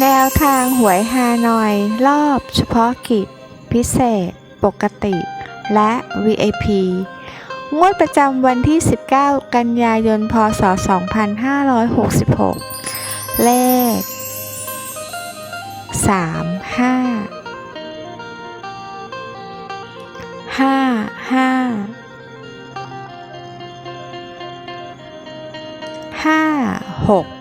แนวทางหวยฮานอยรอบเฉพาะกิจ พิเศษ ปกติ และ VIP งวดประจำวันที่ 19 กันยายน พศ 2566 เลข 3 5 5 5 5 6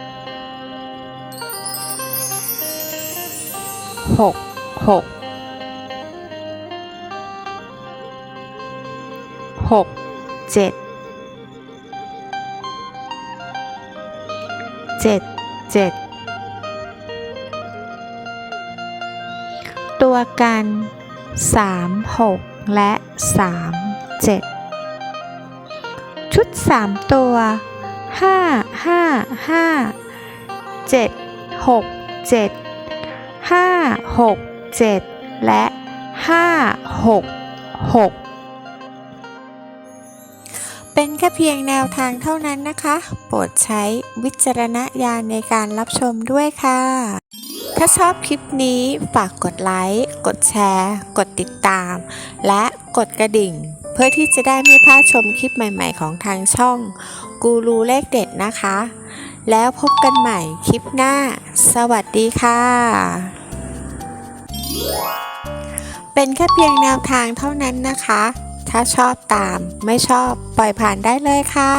หกหกหกเจ็ดเจ็ดเจ็ดตัวกันสามหกและสามเจ็ดชุดสามตัวห้าห้าห้าเจ็ดหกเจ็ด ห้าหกเจ็ดและห้าหกหกเป็นแค่เพียงแนวทางเท่านั้นนะคะ โปรดใช้วิจารณญาณในการรับชมด้วยค่ะ ถ้าชอบคลิปนี้ฝากกดไลค์ กดแชร์ กดติดตาม และกดกระดิ่ง เพื่อที่จะได้ไม่พลาดชมคลิปใหม่ๆของทางช่อง กูรูเลขเด็ดนะคะ แล้วพบกันใหม่คลิปหน้า สวัสดีค่ะ เป็นแค่เพียงแนวทางเท่านั้นนะคะ ถ้าชอบตามไม่ชอบปล่อยผ่านได้เลยค่ะ